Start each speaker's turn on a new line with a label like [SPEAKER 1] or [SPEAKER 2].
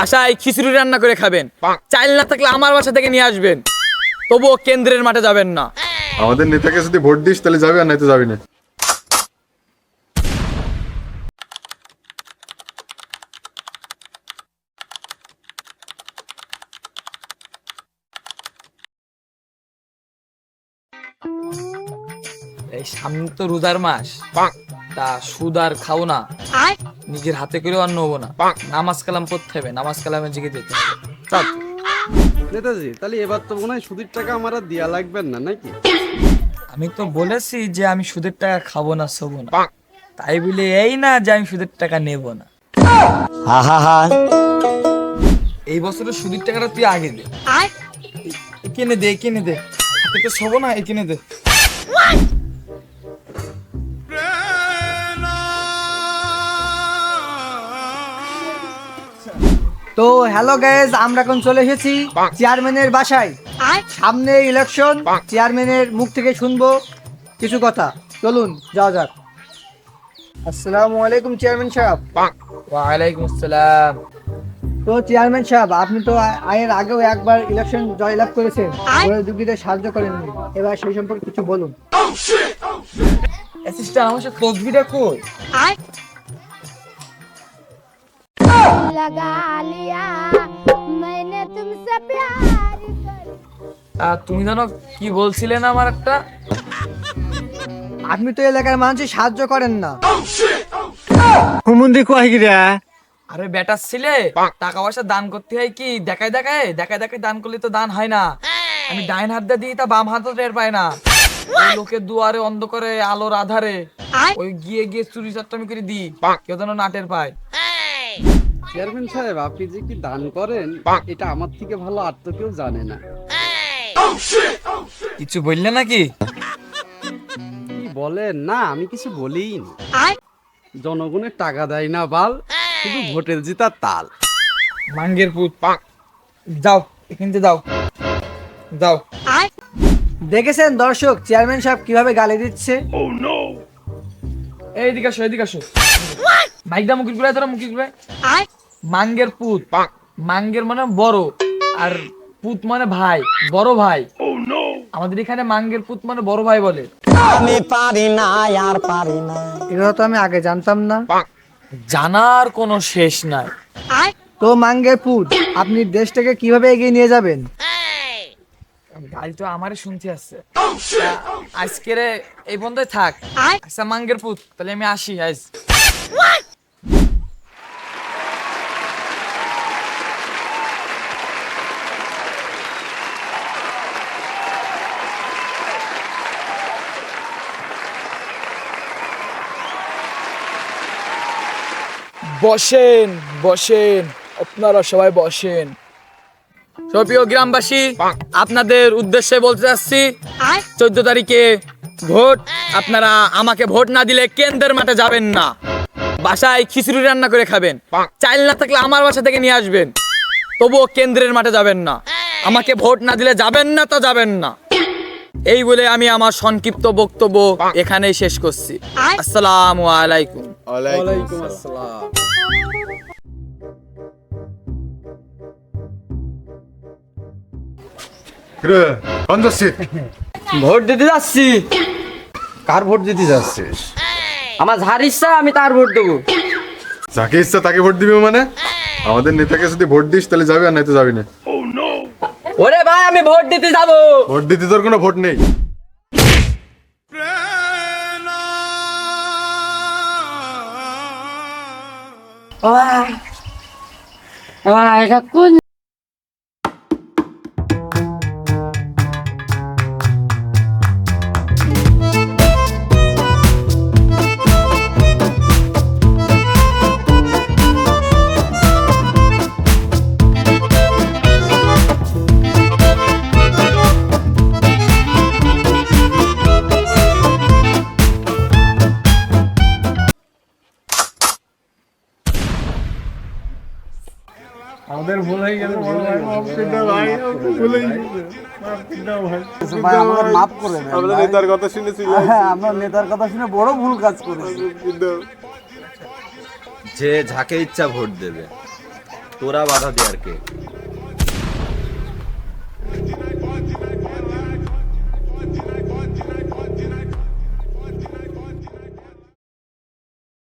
[SPEAKER 1] বাসায় খিচুড়ি রান্না করে খাবেন। চাইল না থাকলে আমার বাসা থেকে নিয়ে আসবেন। তবুও কেন্দ্রের মাঠে যাবেন না।
[SPEAKER 2] আমাদের নেতাকে যদি ভোট দিস তাহলে যাবে আর নয়তো যাবি না।
[SPEAKER 1] এই সামনে তো রোজার মাস। তা সুদ আর খাও না। নিজের হাতে করে আর নেব না। নামাজ কালাম পড়তে হবে নামাজ কালামে জিগে যেতে হবে।
[SPEAKER 3] নেতাজি তাহলে এবার তো মনে হয় সুদের টাকা আমার আর দেওয়া লাগবে না নাকি?
[SPEAKER 1] আমি তো বলেছি যে আমি সুদের টাকা খাব না শোবো না। তাই বলে এই না যে আমি সুদের টাকা নেব না। এই বছরের সুদের টাকাটা তুই আগে দে। কিনে দে কিনে দে। হাতে তো শোবো না এই কিনে দে।
[SPEAKER 4] তো হ্যালো গাইজ আমরা এখন চলে এসেছি চেয়ারম্যানের বাসায়। সামনে ইলেকশন চেয়ারম্যানের মুখ থেকে শুনব কিছু কথা। চলুন যাওয়া যাক। আসসালামু আলাইকুম চেয়ারম্যান সাহেব।
[SPEAKER 1] ওয়ালাইকুম আসসালাম।
[SPEAKER 4] তো চেয়ারম্যান সাহেব আপনি তো আ- এর আগেও একবার ইলেকশন জয়লাভ করেছেন। দুঃখীদের সাহায্য করেননি। এবার সেই সম্পর্কে কিছু বলুন।
[SPEAKER 1] অ্যাসিস্ট্যান্ট আমার সাথে তসবিটা কই?
[SPEAKER 5] लगा लिया मैंने तुमसे प्यार कर
[SPEAKER 1] আহ, তুমি জানো কি বলছিলেন আমার একটা
[SPEAKER 4] আপনি তো এলাকার মানুষের সাহায্য করেন না
[SPEAKER 6] হুমুন্দি কয় গিরা
[SPEAKER 1] আরে বেটার ছিলে টাকা পয়সা দান করতে হয় কি দেখায় দেখায় দেখায় দেখায় দান করলে তো দান হয় না আমি ডাইন হাত দিয়ে দিই তা বাম হাত টের পায় না ওই লোকের দুয়ারে অন্ধকারে আলোর আধারে ওই গিয়ে গিয়ে চুরি চারটামি করে দিই কেউ যেন নাটের পায়
[SPEAKER 3] চেয়ারম্যান সাহেব আপনি যে কি দান করেন এটা আমার থেকে ভালো আর তো কেউ জানে না।
[SPEAKER 1] কিছু বললে নাকি?
[SPEAKER 3] কি বলেন? না আমি কিছু বলিই জনগণের টাকা দেয় না বাল শুধু ভোটের জিতার তাল।
[SPEAKER 1] মাঙ্গের পুত। যাও এখান থেকে যাও। যাও।
[SPEAKER 4] দেখেছেন দর্শক চেয়ারম্যান সাহেব কীভাবে গালি দিচ্ছে?
[SPEAKER 1] এইদিকে আসো এইদিকে আসো। মাইকটা মুখি ঘুরাই ধরো মুখি ঘুরাই মাঙ্গের পুত। মাঙ্গের মানে বড় আর পুত মানে ভাই বড় ভাই। আমাদের এখানে মাঙ্গের পুত মানে বড় ভাই বলে।
[SPEAKER 6] আমি পারি না আর পারি না।
[SPEAKER 4] এগুলো তো আমি আগে জানতাম না।
[SPEAKER 1] জানার কোনো শেষ নাই।
[SPEAKER 4] তো মাঙ্গের পুত আপনি দেশটাকে কীভাবে এগিয়ে নিয়ে যাবেন?
[SPEAKER 1] গাড়ি তো আমারই শুনতে আসছে। আজকের এই বন্ধই থাক। আচ্ছা মাঙ্গের পুত তাহলে আমি আসি আজ বসেন বসেন আপনারা সবাই বসেন। প্রিয় গ্রামবাসী আপনাদের উদ্দেশ্যে বলতে চাচ্ছি চোদ্দ তারিখে ভোট আপনারা আমাকে ভোট না দিলে কেন্দ্রের মাঠে যাবেন না। বাসায় খিচুড়ি রান্না করে খাবেন। চাইল না থাকলে আমার বাসা থেকে নিয়ে আসবেন। তবুও কেন্দ্রের মাঠে যাবেন না। আমাকে ভোট না দিলে যাবেন না তো যাবেন না। এই বলে আমি আমার সংক্ষিপ্ত বক্তব্য এখানেই শেষ করছি। আসসালামু আলাইকুম।
[SPEAKER 3] ওয়ালাইকুম আসসালাম।
[SPEAKER 7] ভোট দিতে যাচ্ছি।
[SPEAKER 3] কার ভোট দিতে যাচ্ছিস?
[SPEAKER 7] আমার যার ইচ্ছা আমি তার ভোট দেবো।
[SPEAKER 2] যাকে ইচ্ছা তাকে ভোট দিবে মানে? আমাদের নেতাকে যদি ভোট দিস তাহলে যাবে আর নয়তো যাবি না।
[SPEAKER 7] ওরে ভাই আমি ভোট দিতে যাব।
[SPEAKER 2] ভোট দিতে তোর কোনো ভোট নেই।
[SPEAKER 5] এটা কোন
[SPEAKER 3] ভাই আমাকে মাফ করে
[SPEAKER 2] আমরা নেতার কথা শুনেছি
[SPEAKER 3] হ্যাঁ আমরা নেতার কথা শুনে বড় ভুল কাজ করেছি।
[SPEAKER 8] যে যাকে ইচ্ছা ভোট দেবে তোরা বাধা দেয়ার আর কে?